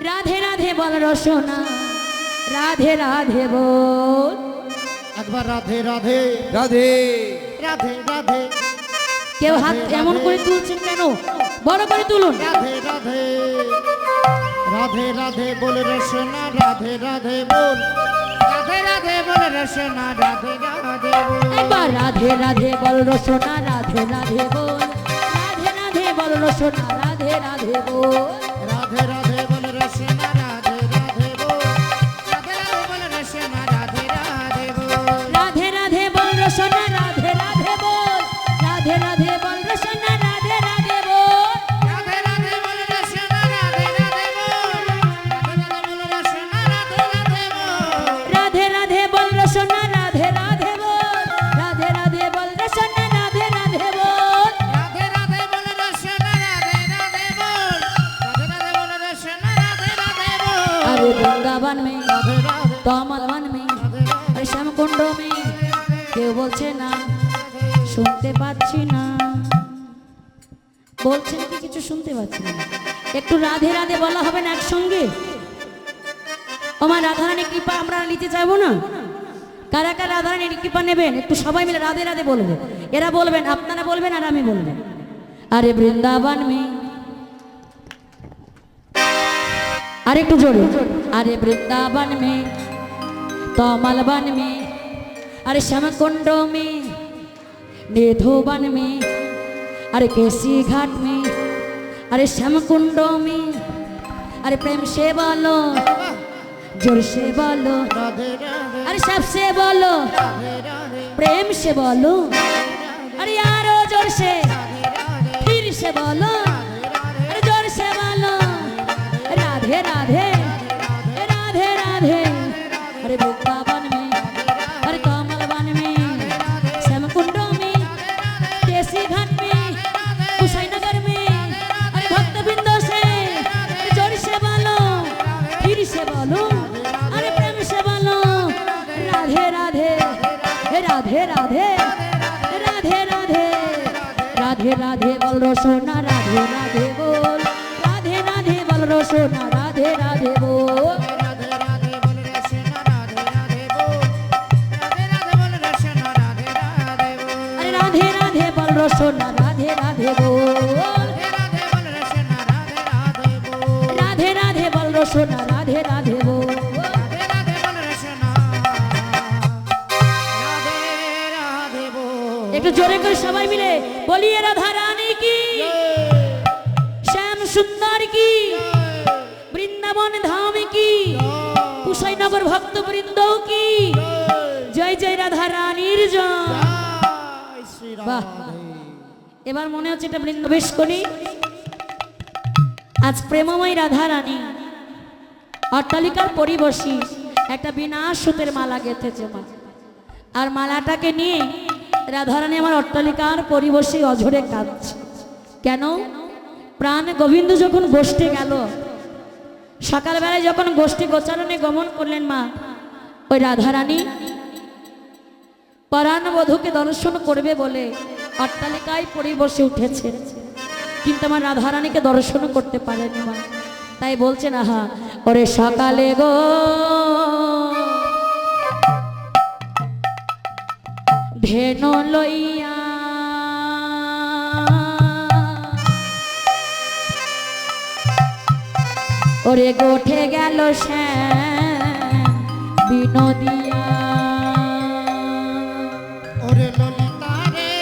রাধে রাধে বল রসনা রাধে রাধে বল একবার রাধে রাধে রাধে রাধে রাধে কেউ হাত এমন করে তুলছেন কেন বড় করে তুলুন রাধে রাধে রাধে রাধে বল রসনা রাধে রাধে বল রাধে রাধে বল রসনা রাধে রাধে বল একবার রাধে রাধে বল রসনা রাধে রাধে বল রাধে রাধে বল রসনা রাধে রাধে বল তমালবান মেয়ে শ্যামকুণ্ড মেয়ে কেউ বলছে না, শুনতে পাচ্ছি না। বলছেন কি কিছু শুনতে পাচ্ছি না? একটু রাধে রাধে বলা হবে না একসঙ্গে? আমার রাধারানী কৃপা আমরা নিতে চাইব না? কারা কারা রাধারানীর কৃপা নেবেন? একটু সবাই মিলে রাধে রাধে বলব এরা বলবেন, আপনারা বলবেন আর আমি বলবেন আরে বৃন্দাবন মেয়ে আরে একটু জোরে। আরে বৃন্দাবন মেয়ে कमलवन में अरे शम कुंडों में नेधोवन में अरे केसी घाट में अरे शम कुंडों में अरे प्रेम से बोलो जोर से बोलो अरे सबसे बोलो प्रेम से बोलो अरे यारो जोर से फिर से बोलो রাধে রাধে। রাধে রাধে। রাধে রাধে বল রসোনা রাধে রাধে বল। রাধে রাধে বল রসোনা রাধে রাধে বল। রাধে রাধে বল রসোনা রাধে রাধে বল। রাধে রাধে বল রসোনা রাধে রাধে বল। একটু জোরে করে সবাই মিলে বলি রাধা রানী কি? শ্যাম সুন্দর কি? বৃন্দাবন ধাম কি? কুশাইনগর ভক্ত বৃন্দ কি? জয় জয় রাধা রানীর জয় বাহ এবার মনে হচ্ছে এটা বৃন্দ বেশ করি আজ প্রেমময় রাধা রানী অট্টালিকার পরিবসী একটা বিনা সুতের মালা গেঁথেছে মা। আর মালাটাকে নিয়ে রাধারানী আমার অট্টালিকার পরিবসী অঝরে কাঁদছে। কেন? প্রাণ গোবিন্দ যখন গোষ্ঠে গেল সকালবেলায় যখন গোষ্ঠী গোচারণে গমন করলেন মা, ওই রাধারানী পরাণ বধূকে দর্শন করবে বলে অট্টালিকায় পরিবসে উঠেছে। কিন্তু আমার রাধারানীকে দর্শন করতে পারেনি মা। তাই বলছেন, আহা, ওরে সকালে গো ধেনু লইয়া। ওরে গোঠে গেল শ্যাম বিনোদিয়া। ওরে ললিতা রে।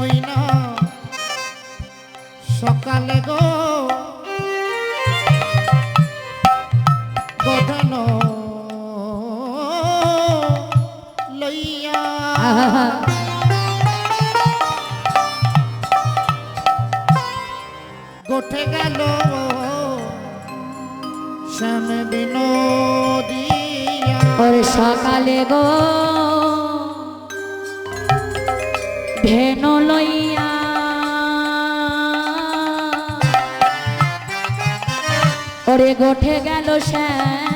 ওই না সকালে গো গোঠে গেল শ্যাম বিনোদিয়া। সকালে গো। ধেনু লইয়া। ওরে গোঠে গেল শ্যাম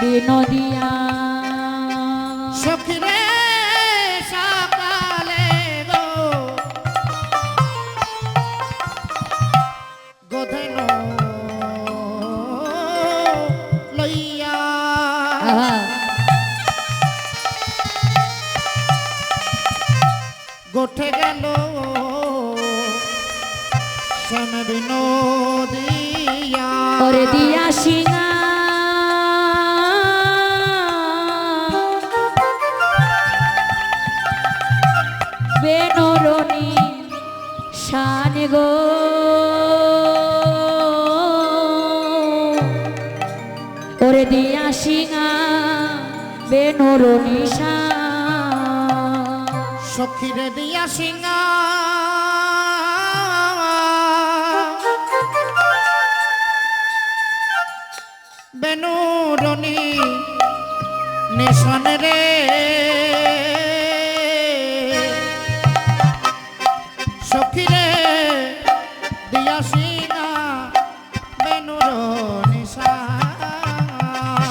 বিনোদিয়া। সখী শ্যাম বিনোদিয়া ওরে দিয়া সিঙা। বেনরনি শান গো। ওরে দিয়া সিঙা বেনরনি শান। সখীরে দিয়া সিংহা সখীরে দিয়া সিংহা বেনুরনি সা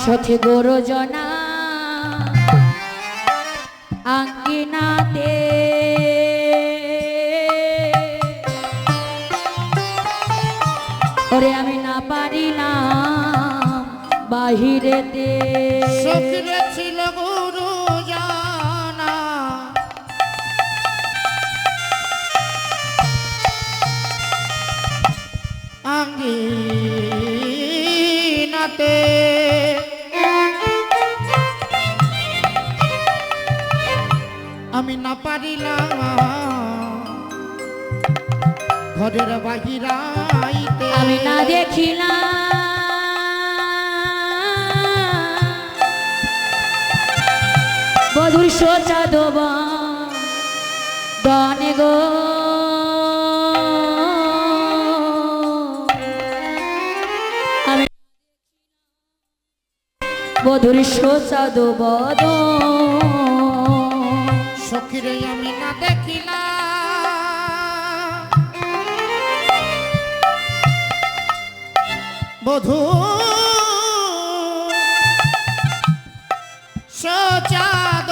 সখী গরজনা আঙ্গিনাতে। ওরে আমি না পারিলাম বাহিরেতে। সখীরে আঙ্গিনাতে আমি না পারিলাম ঘরের বাহিরাইতে আমি না দেখিলাম বধুর সোচা দেব। দনে গো বধুর সোচা বদ সখীরে আমি না দেখিলা। বধু সচাদ